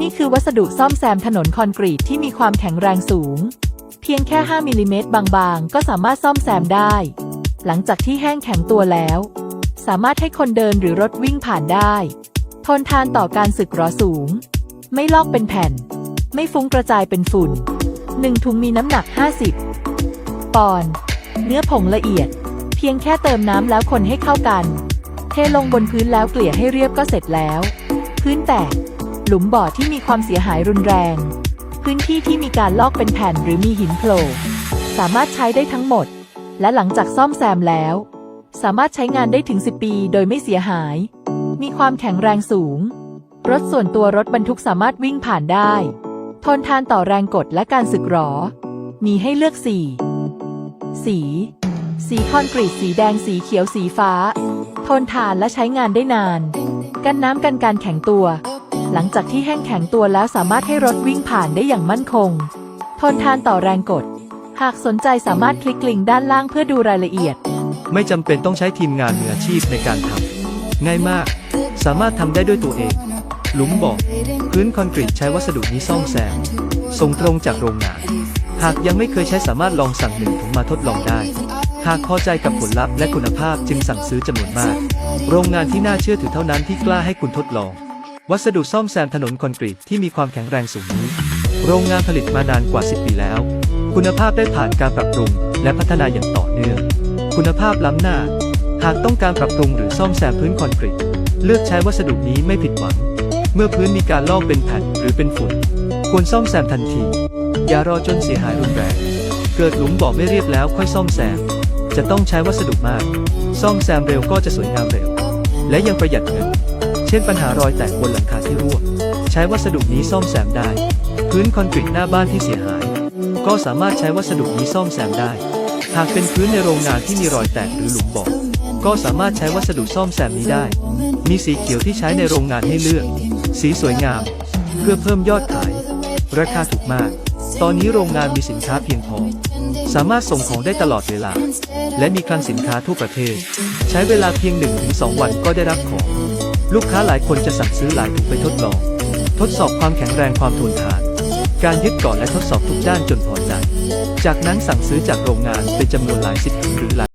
นี่คือวัสดุซ่อมแซมถนนคอนกรีตที่มีความแข็งแรงสูง เพียงแค่ 5มิลลิเมตรบางๆ ก็สามารถซ่อมแซมได้ หลังจากที่แห้งแข็งตัวแล้ว สามารถให้คนเดินหรือรถวิ่งผ่านได้ ทนทานต่อการสึกหรอสูง ไม่ลอกเป็นแผ่น ไม่ฟุ้งกระจายเป็นฝุ่น 1 ถุงมีน้ำหนัก 50 ปอนด์เนื้อผงละเอียด เพียงแค่เติมน้ำแล้วคนให้เข้ากัน เทลงบนพื้นแล้วเกลี่ยให้เรียบก็เสร็จแล้ว พื้นแตก หลุมบ่อที่มีความเสียหายรุนแรง พื้นที่ที่มีการลอกเป็นแผ่นหรือมีหินโผล่สามารถใช้ได้ทั้งหมด และหลังจากซ่อมแซมแล้ว สามารถใช้งานได้ถึง 10 ปีโดยไม่เสียหาย มีความแข็งแรงสูง รถส่วนตัวรถบรรทุกสามารถวิ่งผ่านได้ ทนทานต่อแรงกดและการสึกหรอ มีให้เลือกสีสี สีคอนกรีตสีแดงสีเขียวสีฟ้า ทนทานและใช้งานได้นาน กันน้ำกันการแข็งตัว หลังจากที่แห้งแข็งตัวแล้วสามารถให้รถวิ่งผ่านได้อย่างมั่นคง ทนทานต่อแรงกด หากสนใจสามารถคลิกลิงก์ด้านล่างเพื่อดูรายละเอียด ไม่จำเป็นต้องใช้ทีมงานมืออาชีพในการทำง่ายมาก สามารถทำได้ด้วยตัวเอง หลุมบ่อพื้นคอนกรีตใช้วัสดุนี้ซ่อมแซมส่งตรงจากโรงงาน หากยังไม่เคยใช้สามารถลองสั่งหนึ่งถุงมาทดลองได้หากพอใจกับผลลัพธ์และคุณภาพจึงสั่งซื้อจำนวนมาก โรงงานที่น่าเชื่อถือเท่านั้นที่กล้าให้คุณทดลอง วัสดุซ่อมแซมถนนคอนกรีตที่มีความแข็งแรงสูงนี้ โรงงานผลิตมานานกว่า 10 ปีแล้ว คุณภาพได้ผ่านการปรับปรุง และพัฒนาอย่างต่อเนื่อง คุณภาพล้ำหน้า หากต้องการปรับปรุงหรือซ่อมแซมพื้นคอนกรีต เลือกใช้วัสดุนี้ไม่ผิดหวัง เมื่อพื้นมีการลอกเป็นแผ่นหรือเป็นฝุ่น ควรซ่อมแซมทันที อย่ารอจนเสียหายรุนแรง เกิดหลุมบ่อไม่เรียบแล้วค่อยซ่อมแซม จะต้องใช้วัสดุมาก ซ่อมแซมเร็วก็จะสวยงามเร็ว และยังประหยัดเงิน เช่นปัญหารอยแตกบนหลังคาที่รั่ว ใช้วัสดุนี้ซ่อมแซมได้ พื้นคอนกรีตหน้าบ้านที่เสียหาย ก็สามารถใช้วัสดุนี้ซ่อมแซมได้ หากเป็นพื้นในโรงงานที่มีรอยแตกหรือหลุมบ่อก็สามารถใช้วัสดุซ่อมแซมนี้ได้ มีสีเขียวที่ใช้ในโรงงานให้เลือก สีสวยงาม เพื่อเพิ่มยอดขาย ราคาถูกมาก ตอนนี้โรงงานมีสินค้าเพียงพอ สามารถส่งของได้ตลอดเวลา และมีคลังสินค้าทั่วประเทศ ใช้เวลาเพียง 1-2 วันก็ได้รับของ ลูกค้าหลายคนจะสั่งซื้อหลายถุงไปทดลอง ทดสอบความแข็งแรงความทนทาน การยึดเกาะและทดสอบทุกด้านจนพอใจ จากนั้นสั่งซื้อจากโรงงานเป็นจำนวนหลายสิบถุงหรือหลาย